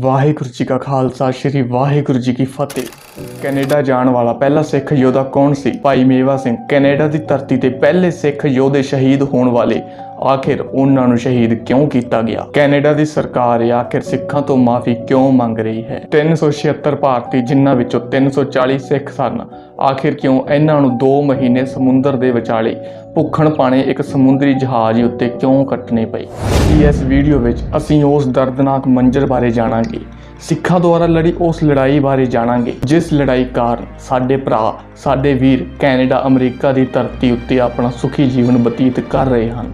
ਵਾਹਿਗੁਰੂ ਜੀ ਕਾ ਖਾਲਸਾ, ਸ੍ਰੀ ਵਾਹਿਗੁਰੂ ਜੀ ਕੀ ਫਤਿਹ। ਕੈਨੇਡਾ ਜਾਣ ਵਾਲਾ ਪਹਿਲਾ ਸਿੱਖ ਯੋਧਾ ਕੌਣ ਸੀ? ਭਾਈ ਮੇਵਾ ਸਿੰਘ। ਕੈਨੇਡਾ ਦੀ ਧਰਤੀ ਤੇ ਪਹਿਲੇ ਸਿੱਖ ਯੋਧੇ ਸ਼ਹੀਦ ਹੋਣ ਵਾਲੇ। ਆਖਿਰ ਉਹਨਾਂ ਨੂੰ ਸ਼ਹੀਦ ਕਿਉਂ ਕੀਤਾ ਗਿਆ? ਕੈਨੇਡਾ ਦੀ ਸਰਕਾਰ ਆਖਿਰ ਸਿੱਖਾਂ ਤੋਂ ਮਾਫੀ ਕਿਉਂ ਮੰਗ ਰਹੀ ਹੈ? 376 ਭਾਰਤੀ ਜਿਨ੍ਹਾਂ ਵਿੱਚੋਂ 340 ਸਿੱਖ ਸਨ। ਆਖਿਰ ਕਿਉਂ ਇਹਨਾਂ ਨੂੰ 2 ਮਹੀਨੇ ਸਮੁੰਦਰ ਦੇ ਵਿਚਾਲੇ ਭੁੱਖਣ ਪਾਣੇ ਇੱਕ ਸਮੁੰਦਰੀ ਜਹਾਜ਼ ਉੱਤੇ ਕਿਉਂ ਕੱਟਣੇ ਪਏ? ਇਸ ਵੀਡੀਓ ਵਿੱਚ ਅਸੀਂ ਉਸ ਦਰਦਨਾਕ ਮੰਜ਼ਰ ਬਾਰੇ ਜਾਣਾਂਗੇ, ਸਿੱਖਾਂ ਦੁਆਰਾ ਲੜੀ ਉਸ ਲੜਾਈ ਬਾਰੇ ਜਾਣਾਂਗੇ, ਜਿਸ ਲੜਾਈ ਕਾਰਨ ਸਾਡੇ ਭਰਾ, ਸਾਡੇ ਵੀਰ ਕੈਨੇਡਾ, ਅਮਰੀਕਾ ਦੀ ਧਰਤੀ ਉੱਤੇ ਆਪਣਾ ਸੁਖੀ ਜੀਵਨ ਬਤੀਤ ਕਰ ਰਹੇ ਹਨ।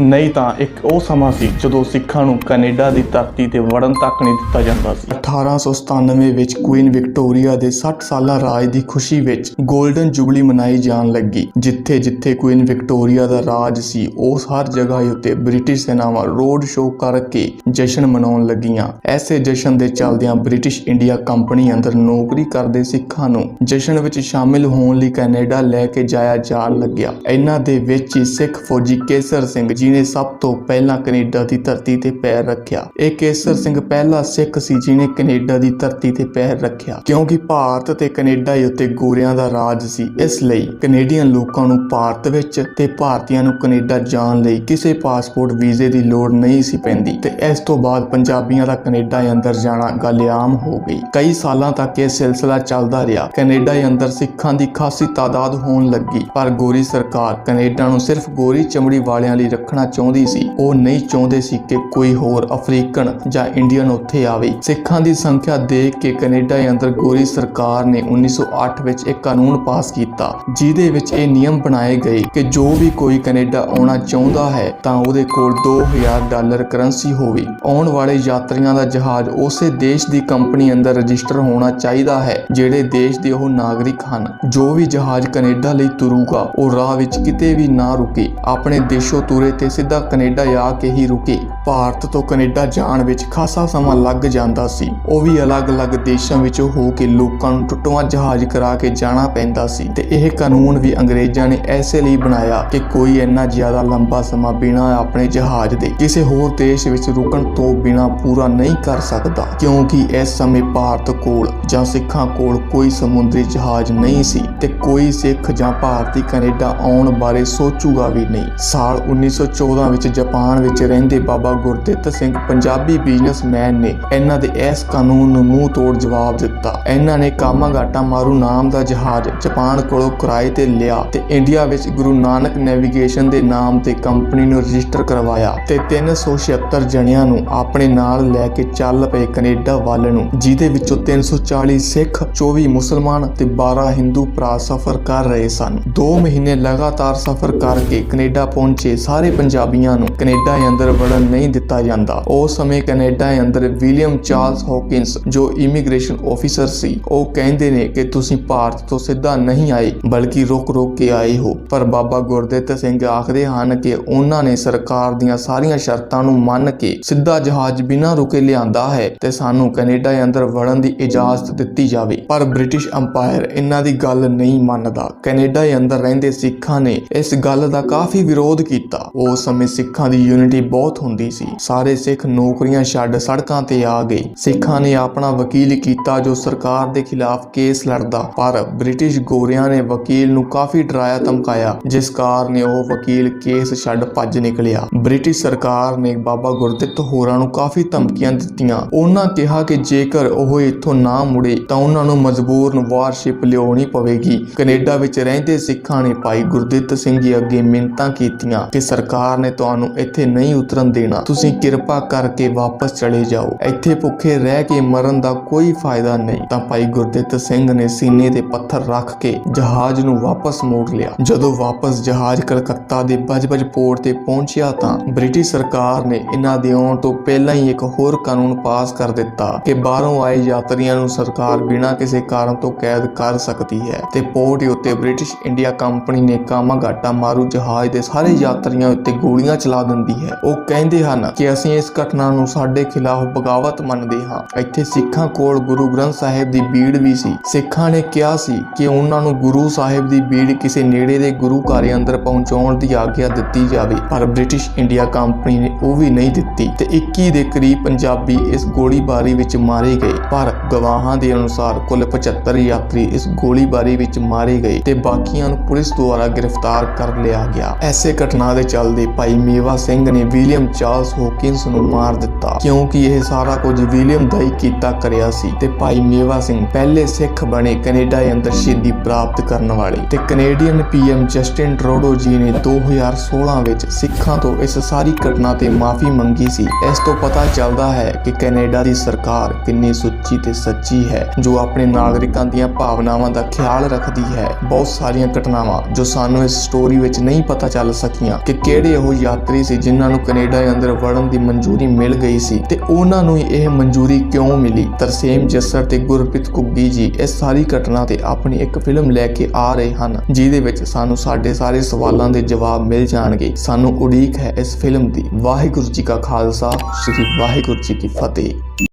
ਨਹੀਂ ਤਾਂ ਇੱਕ ਉਹ ਸਮਾਂ ਸੀ ਜਦੋਂ ਸਿੱਖਾਂ ਨੂੰ ਕੈਨੇਡਾ ਦੀ ਧਰਤੀ ਤੇ ਵੜਨ ਤੱਕ ਨਹੀਂ ਦਿੱਤਾ ਜਾਂਦਾ ਸੀ। 1897 ਵਿੱਚ ਕੁਈਨ ਵਿਕਟੋਰੀਆ ਦੇ 60 ਸਾਲਾ ਰਾਜ ਦੀ ਖੁਸ਼ੀ ਵਿੱਚ 골ਡਨ ਜੁਬਲੀ ਮਨਾਈ ਜਾਣ ਲੱਗੀ, ਜਿੱਥੇ ਜਿੱਥੇ ਕੁਈਨ ਵਿਕਟੋਰੀਆ ਦਾ ਰਾਜ ਸੀ, ਉਸ ਹਰ ਜਗ੍ਹਾ ਉੱਤੇ ਬ੍ਰਿਟਿਸ਼ ਸੈਨਾਵਾਂ ਰੋਡ ਸ਼ੋਅ ਕਰਕੇ ਜਸ਼ਨ ਮਨਾਉਣ ਲੱਗੀਆਂ। ਐਸੇ ਜਸ਼ਨ ਦੇ ਚੱਲਦਿਆਂ ਬ੍ਰਿਟਿਸ਼ ਇੰਡੀਆ ਕੰਪਨੀ ਅੰਦਰ ਨੌਕਰੀ ਕਰਦੇ ਸਿੱਖਾਂ ਨੂੰ ਜਸ਼ਨ ਵਿੱਚ ਸ਼ਾਮਿਲ ਹੋਣ ਲਈ ਕੈਨੇਡਾ ਲੈ ਕੇ ਜਾਇਆ ਜਾਣ ਲੱਗਿਆ। ਇਹਨਾਂ ਦੇ ਵਿੱਚ ਹੀ ਸਿੱਖ ਫੌਜੀ ਕੇਸਰ ਸਿੰਘ ਜੀ ਨੇ ਸਭ ਤੋਂ ਪਹਿਲਾਂ ਕੈਨੇਡਾ ਦੀ ਧਰਤੀ ਤੇ ਪੈਰ ਰੱਖਿਆ। ਇਹ ਕੇਸਰ ਸਿੰਘ ਪਹਿਲਾ ਸਿੱਖ ਸੀ ਜਿਨੇ ਕੈਨੇਡਾ ਦੀ ਧਰਤੀ ਤੇ ਪੈਰ ਰੱਖਿਆ। ਕਿਉਂਕਿ ਭਾਰਤ ਤੇ ਕੈਨੇਡਾ ਹੀ ਉੱਤੇ ਗੋਰਿਆਂ ਦਾ ਰਾਜ ਸੀ, ਇਸ ਲਈ ਕੈਨੇਡੀਅਨ ਲੋਕਾਂ ਨੂੰ ਭਾਰਤ ਵਿੱਚ ਤੇ ਭਾਰਤੀਆਂ ਨੂੰ ਕੈਨੇਡਾ ਜਾਣ ਲਈ ਕਿਸੇ ਪਾਸਪੋਰਟ ਵੀਜ਼ੇ ਦੀ ਲੋੜ ਨਹੀਂ ਸੀ ਪੈਂਦੀ। ਤੇ ਇਸ ਤੋਂ ਬਾਅਦ ਪੰਜਾਬੀਆਂ ਦਾ ਕੈਨੇਡਾ ਅੰਦਰ ਜਾਣਾ ਗੱਲ ਆਮ ਹੋ ਗਈ। ਕਈ ਸਾਲਾਂ ਤੱਕ ਇਹ ਸਿਲਸਿਲਾ ਚੱਲਦਾ ਰਿਹਾ। ਕੈਨੇਡਾ ਅੰਦਰ ਸਿੱਖਾਂ ਦੀ ਖਾਸੀ ਤਾਦਾਦ ਹੋਣ ਲੱਗੀ। ਪਰ ਗੋਰੀ ਸਰਕਾਰ ਕੈਨੇਡਾ ਨੂੰ ਸਿਰਫ ਗੋਰੀ ਚਮੜੀ ਵਾਲਿਆਂ ਲਈ ਰੱਖਣਾ ਚਾਹੁੰਦੀ ਸੀ। ਉਹ ਨਹੀਂ ਚਾਹੁੰਦੇ ਸੀ ਕਿ ਕੋਈ ਹੋਰ ਅਫਰੀਕਨ ਜਾਂ ਇੰਡੀਅਨ ਉੱਥੇ ਆਵੇ। ਸਿੱਖਾਂ ਦੀ ਸੰਖਿਆ ਦੇਖ ਕੇ ਕੈਨੇਡਾ ਅੰਦਰ ਗੋਰੀ ਸਰਕਾਰ ਨੇ 1908 ਵਿੱਚ ਇੱਕ ਕਾਨੂੰਨ ਪਾਸ ਕੀਤਾ। ਜਿਹਦੇ ਵਿੱਚ ਇਹ ਨਿਯਮ ਬਣਾਏ ਗਏ ਕਿ ਜੋ ਵੀ ਕੋਈ ਕੈਨੇਡਾ ਆਉਣਾ ਚਾਹੁੰਦਾ ਹੈ, ਤਾਂ ਉਹਦੇ ਕੋਲ 2000 ਡਾਲਰ ਕਰੰਸੀ ਹੋਵੇ। ਆਉਣ ਵਾਲੇ ਯਾਤਰੀਆਂ ਦਾ ਜਹਾਜ਼ ਉਸੇ ਦੇਸ਼ ਦੀ ਕੰਪਨੀ ਅੰਦਰ ਰਜਿਸਟਰ ਹੋਣਾ ਚਾਹੀਦਾ ਹੈ, ਜਿਹੜੇ ਦੇਸ਼ ਦੇ ਉਹ ਨਾਗਰਿਕ ਹਨ। ਜੋ ਵੀ ਜਹਾਜ਼ ਕੈਨੇਡਾ ਲਈ ਤੁਰੂਗਾ, ਉਹ ਰਾਹ ਵਿੱਚ ਕਿਤੇ ਵੀ ਨਾ ਰੁਕੇ। ਆਪਣੇ ਦੇਸ਼ੋਂ ਤੁਰੇ ਤੇ ਸਿੱਧਾ ਕੈਨੇਡਾ ਆ ਕੇ ਹੀ ਰੁਕੇ। ਭਾਰਤ ਤੋਂ ਕੈਨੇਡਾ ਜਾਣ ਵਿੱਚ ਖਾਸਾ ਸਮਾਂ ਲੱਗ ਜਾਂਦਾ ਸੀ। ਉਹ ਵੀ ਅਲੱਗ-ਅਲੱਗ ਦੇਸ਼ਾਂ ਵਿੱਚ ਹੋ ਕੇ ਲੋਕਾਂ ਨੂੰ ਟੁੱਟਵਾਂ ਜਹਾਜ਼ ਕਰਾ ਕੇ ਜਾਣਾ ਪੈਂਦਾ ਸੀ ਤੇ ਇਹ ਕਾਨੂੰਨ ਵੀ ਅੰਗਰੇਜ਼ਾਂ ਨੇ ਐਸੇ ਲਈ ਬਣਾਇਆ ਕਿ ਕੋਈ ਇੰਨਾ ਜ਼ਿਆਦਾ ਲੰਬਾ ਸਮਾਂ ਬਿਨਾਂ ਆਪਣੇ ਜਹਾਜ਼ ਦੇ ਕਿਸੇ ਹੋਰ ਦੇਸ਼ ਵਿੱਚ ਰੁਕਣ ਤੋਂ ਬਿਨਾਂ ਪੂਰਾ ਨਹੀਂ ਕਰ ਸਕਦਾ, ਕਿਉਂਕਿ ਇਸ ਸਮੇਂ ਭਾਰਤ ਕੋਲ ਜਾਂ ਸਿੱਖਾਂ ਕੋਲ ਕੋਈ ਸਮੁੰਦਰੀ ਜਹਾਜ਼ ਨਹੀਂ ਸੀ ਤੇ ਕੋਈ ਸਿੱਖ ਜਾਂ ਭਾਰਤੀ ਕੈਨੇਡਾ ਆਉਣ ਬਾਰੇ ਸੋਚੂਗਾ ਵੀ ਨਹੀਂ। ਸਾਲ 1914 ਵਿੱਚ ਜਾਪਾਨ ਵਿੱਚ ਰਹਿੰਦੇ ਬਾਬਾ ਗੁਰਦਿੱਤ ਸਿੰਘ ਪੰਜਾਬੀ ਬਿਜ਼ਨਸਮੈਨ ਨੇ ਇਹਨਾਂ ਦੇ ਇਸ ਕਾਨੂੰਨ ਨੂੰ ਮੂੰਹ ਤੋੜ ਜਵਾਬ ਦਿੱਤਾ। ਇਹਨਾਂ ਨੇ ਕਾਮਾਗਾਟਾ ਮਾਰੂ ਨਾਮ ਦਾ ਜਹਾਜ਼ ਜਾਪਾਨ ਕੋਲੋਂ ਕਿਰਾਏ ਤੇ ਲਿਆ ਤੇ ਇੰਡੀਆ ਵਿੱਚ ਗੁਰੂ ਨਾਨਕ ਨੈਵੀਗੇਸ਼ਨ ਦੇ ਨਾਮ ਤੇ ਕੰਪਨੀ ਨੂੰ ਰਜਿਸਟਰ ਕਰਵਾਇਆ ਤੇ 376 ਜਣਿਆਂ ਨੂੰ ਆਪਣੇ ਨਾਲ ਲੈ ਕੇ ਚੱਲ ਪਏ ਕੈਨੇਡਾ ਵੱਲ ਨੂੰ, ਜਿਹਦੇ ਵਿੱਚੋਂ 340 ਸਿੱਖ 24 ਮੁਸਲਮਾਨ ਤੇ 12 ਹਿੰਦੂ ਭਰਾ ਸਫ਼ਰ ਕਰ ਰਹੇ ਸਨ। 2 ਮਹੀਨੇ ਲਗਾਤਾਰ ਸਫ਼ਰ ਕਰਕੇ ਕੈਨੇਡਾ ਪਹੁੰਚੇ। ਸਾਰੇ ਪੰਜਾਬੀਆਂ ਨੂੰ ਕੈਨੇਡਾ ਅੰਦਰ ਵੜਨ ਨਹੀਂ ਦਿੱਤਾ ਜਾਂਦਾ। ਉਸ ਸਮੇਂ ਕੈਨੇਡਾ ਅੰਦਰ ਵਿਲੀਅਮ ਚਾਰਲਸ ਹੌਕਿੰਸ, ਜੋ ਇਮੀਗ੍ਰੇਸ਼ਨ ਆਫੀਸਰ ਸੀ, ਉਹ ਕਹਿੰਦੇ ਨੇ ਕਿ ਤੁਸੀਂ ਭਾਰਤ ਤੋਂ ਸਿੱਧਾ ਨਹੀਂ ਆਏ, ਬਲਕਿ ਰੁਕ ਰੁਕ ਕੇ ਆਏ ਹੋ। ਪਰ ਬਾਬਾ ਗੁਰਦਿੱਤ ਸਿੰਘ ਆਖਦੇ ਹਨ ਕਿ ਉਹਨਾਂ ਨੇ ਸਰਕਾਰ ਦੀਆਂ ਸਾਰੀਆਂ ਸ਼ਰਤਾਂ ਨੂੰ ਮੰਨ ਕੇ ਸਿੱਧਾ ਜਹਾਜ਼ ਬਿਨਾਂ ਰੁਕੇ ਲਿਆਂਦਾ ਹੈ ਤੇ ਸਾਨੂੰ ਕੈਨੇਡਾ ਅੰਦਰ ਵੜਨ ਦੀ ਇਜਾਜ਼ਤ ਦਿੱਤੀ ਜਾਵੇ। ਪਰ ਬ੍ਰਿਟਿਸ਼ ਅੰਪਾਇਰ ਇਹਨਾਂ ਦੀ ਗੱਲ ਨਹੀਂ ਮੰਨਦਾ। ਕੈਨੇਡਾ ਅੰਦਰ ਰਹਿੰਦੇ ਸਿੱਖਾਂ ਨੇ ਇਸ ਗੱਲ ਦਾ ਕਾਫੀ ਵਿਰੋਧ ਕੀਤਾ। ਉਸ ਸਮੇਂ ਸਿੱਖਾਂ ਦੀ ਯੂਨਿਟੀ ਬਹੁਤ ਹੁੰਦੀ ਸੀ। ਸਾਰੇ ਸਿੱਖ ਨੌਕਰੀਆਂ ਛੱਡ ਸੜਕਾਂ ਤੇ ਆ ਗਏ। ਸਿੱਖਾਂ ਨੇ ਆਪਣਾ ਵਕੀਲ ਕੀਤਾ ਜੋ ਸਰਕਾਰ ਦੇ ਖਿਲਾਫ ਕੇਸ ਲੜਦਾ, ਪਰ ਬ੍ਰਿਟਿਸ਼ ਗੋਰਿਆਂ ਨੇ ਵਕੀਲ ਨੂੰ ਕਾਫੀ ਡਰਾਇਆ, ਧਮਕਾਇਆ, ਜਿਸ ਕਾਰਨ ਉਹ ਵਕੀਲ ਕੇਸ ਛੱਡ ਭੱਜ ਨਿਕਲਿਆ। ਬ੍ਰਿਟਿਸ਼ ਸਰਕਾਰ ਨੇ ਬਾਬਾ ਗੁਰਦਿੱਤ ਹੋਰਾਂ ਨੂੰ ਕਾਫੀ ਧਮਕੀਆਂ ਦਿੱਤੀਆਂ। ਉਹਨਾਂ ਕਿਹਾ ਕਿ ਜੇਕਰ ਉਹ ਇੱਥੋਂ ਨਾ ਮੁੜੇ, ਤਾਂ ਉਹਨਾਂ ਨੂੰ ਮਜਬੂਰਨ ਵਾਰਸ਼ਿਪ ਲਿਆਉਣੀ ਪਵੇਗੀ। ਕੈਨੇਡਾ ਵਿੱਚ ਰਹਿੰਦੇ ਸਿੱਖਾਂ ਨੇ ਭਾਈ ਗੁਰਦਿੱਤ ਸਿੰਘ ਜੀ ਅੱਗੇ ਮਿੰਨਤਾਂ ਕੀਤੀਆਂ ਕਿ ਸਰਕਾਰ ਨੇ ਤੁਹਾਨੂੰ ਇੱਥੇ ਨਹੀਂ ਉਤਰਨ ਦੇਣਾ। ਤੁਸੀਂ ਕਿਰਪਾ ਕਰਕੇ ਵਾਪਸ ਚਲੇ ਜਾਓ। ਇੱਥੇ ਭੁੱਖੇ ਰਹਿ ਕੇ ਮਰਨ ਦਾ ਕੋਈ ਫਾਇਦਾ ਨਹੀਂ। ਤਾਂ ਭਾਈ ਗੁਰਦਿੱਤ ਸਿੰਘ ਨੇ ਸੀਨੇ ਤੇ ਪੱਥਰ ਰੱਖ ਕੇ ਜਹਾਜ਼ ਨੂੰ ਵਾਪਸ ਮੋੜ ਲਿਆ। ਜਦੋਂ ਵਾਪਸ ਜਹਾਜ਼ ਕਲਕੱਤਾ ਦੇ ਬਜਬਜ ਪੋਰਟ ਤੇ ਪਹੁੰਚਿਆ ਤਾਂ ਬ੍ਰਿਟਿਸ਼ ਸਰਕਾਰ ਨੇ ਇਹਨਾਂ ਦੇ ਆਉਣ ਤੋਂ ਪਹਿਲਾਂ ਹੀ ਇੱਕ ਹੋਰ ਕਾਨੂੰਨ ਪਾਸ ਕਰ ਦਿੱਤਾ ਕਿ ਬਾਹਰੋਂ ਆਏ ਯਾਤਰੀਆਂ ਨੂੰ ਸਰਕਾਰ ਬਿਨਾਂ ਕਿਸੇ ਕਾਰਨ ਤੋਂ ਕੈਦ ਕਰ ਸਕਦੀ ਹੈ। ਤੇ ਪੋਰਟ ਉੱਤੇ ਬ੍ਰਿਟਿਸ਼ ਇੰਡੀਆ ਕੰਪਨੀ ਨੇ ਕਾਮਾਗਾਟਾ ਮਾਰੂ ਜਹਾਜ਼ ਦੇ ਸਾਰੇ ਯਾਤਰੀਆਂ ਫੌਜੀਆਂ ਉੱਤੇ ਗੋਲੀਆਂ ਚਲਾ ਦਿੰਦੀ ਹੈ। ਉਹ ਕਹਿੰਦੇ ਹਨ ਕਿ ਅਸੀਂ ਇਸ ਘਟਨਾ ਨੂੰ ਸਾਡੇ ਖਿਲਾਫ ਬਗਾਵਤ ਮੰਨਦੇ ਹਾਂ। ਇੱਥੇ ਸਿੱਖਾਂ ਕੋਲ ਗੁਰੂ ਗ੍ਰੰਥ ਸਾਹਿਬ ਦੀ ਬੀੜ ਵੀ ਸੀ। ਸਿੱਖਾਂ ਨੇ ਕਿਹਾ ਸੀ ਕਿ ਉਹਨਾਂ ਨੂੰ ਗੁਰੂ ਸਾਹਿਬ ਦੀ ਬੀੜ ਕਿਸੇ ਨੇੜੇ ਦੇ ਗੁਰੂ ਘਰ ਅੰਦਰ ਪਹੁੰਚਾਉਣ ਦੀ ਆਗਿਆ ਦਿੱਤੀ ਜਾਵੇ। ਪਰ ਬ੍ਰਿਟਿਸ਼ ਇੰਡੀਆ ਕੰਪਨੀ ਨੇ ਉਹ ਵੀ ਨਹੀਂ ਦਿੱਤੀ ਤੇ 21 ਦੇ ਕਰੀਬ ਪੰਜਾਬੀ ਇਸ ਗੋਲੀਬਾਰੀ ਵਿੱਚ ਮਾਰੇ ਗਏ। ਪਰ ਗਵਾਹਾਂ ਦੇ ਅਨੁਸਾਰ ਕੁੱਲ 75 ਯਾਤਰੀ ਇਸ ਗੋਲੀਬਾਰੀ ਵਿੱਚ ਮਾਰੇ ਗਏ ਤੇ ਬਾਕੀਆਂ ਨੂੰ ਪੁਲਿਸ ਦੁਆਰਾ ਗ੍ਰਿਫਤਾਰ ਕਰ ਲਿਆ ਗਿਆ। ਐਸੇ ਘਟਨਾ ਦੇ ਚੱਲਦੇ ਭਾਈ ਮੇਵਾ ਸਿੰਘ ਨੇ ਵਿਲੀਅਮ ਚਾਰਲਸ ਹੋਕਿੰਸ ਨੂੰ ਮਾਰ ਦਿੱਤਾ। ਕਿਉਂਕਿ ਇਹ ਸਾਰਾ ਕੁਝ ਵਿਲੀਅਮ ਦਾ ਹੀ ਕੀਤਾ ਕਰਿਆ ਸੀ ਤੇ ਭਾਈ ਮੇਵਾ ਸਿੰਘ ਪਹਿਲੇ ਸਿੱਖ ਬਣੇ ਕੈਨੇਡਾ ਅੰਦਰ ਸ਼ਹੀਦੀ ਪ੍ਰਾਪਤ ਕਰਨ ਵਾਲੇ। ਤੇ ਕੈਨੇਡੀਅਨ ਪੀਐਮ ਜਸਟਿਨ ਟਰੂਡੋ ਜੀ ਨੇ 2016 ਵਿੱਚ ਸਿੱਖਾਂ ਤੋਂ ਇਸ ਸਾਰੀ ਘਟਨਾ ਤੇ ਮਾਫੀ ਮੰਗੀ ਸੀ। ਇਸ ਤੋਂ ਪਤਾ ਚੱਲਦਾ ਹੈ ਕਿ ਕੈਨੇਡਾ ਦੀ ਸਰਕਾਰ ਕਿੰਨੀ ਸੁੱਚੀ ਤੇ ਸੱਚੀ ਹੈ, ਜੋ ਆਪਣੇ ਨਾਗਰਿਕਾਂ ਦੀਆਂ ਭਾਵਨਾਵਾਂ ਦਾ ਖਿਆਲ ਰੱਖਦੀ ਹੈ। ਬਹੁਤ ਸਾਰੀਆਂ ਘਟਨਾਵਾਂ ਜੋ ਸਾਨੂੰ ਇਸ ਸਟੋਰੀ ਵਿੱਚ ਨਹੀਂ ਪਤਾ ਚੱਲ ਸਕੀਆਂ ਕਿ ਕਿਹੜੇ ਉਹ ਯਾਤਰੀ ਸੀ ਜਿਨ੍ਹਾਂ ਨੂੰ ਕੈਨੇਡਾ ਅੰਦਰ ਵੜਨ ਦੀ ਮਨਜ਼ੂਰੀ ਮਿਲ ਗਈ ਸੀ ਤੇ ਉਹਨਾਂ ਨੂੰ ਇਹ ਮਨਜ਼ੂਰੀ ਕਿਉਂ ਮਿਲੀ? ਤਰਸੇਮ ਜੱਸਰ ਤੇ ਗੁਰਪ੍ਰੀਤ ਕੁੱਗੀ ਜੀ ਇਸ ਸਾਰੀ ਘਟਨਾ ਤੇ ਆਪਣੀ ਇੱਕ ਫਿਲਮ ਲੈ ਕੇ ਆ ਰਹੇ ਹਨ, ਜਿਹਦੇ ਵਿੱਚ ਸਾਨੂੰ ਸਾਡੇ ਸਾਰੇ ਸਵਾਲਾਂ ਦੇ ਜਵਾਬ ਮਿਲ ਜਾਣਗੇ। ਸਾਨੂੰ ਉਡੀਕ ਹੈ ਇਸ ਫਿਲਮ ਦੀ। ਵਾਹਿਗੁਰੂ ਜੀ ਕਾ ਖਾਲਸਾ, ਸ੍ਰੀ ਵਾਹਿਗੁਰੂ ਜੀ ਕੀ ਫਤਿਹ।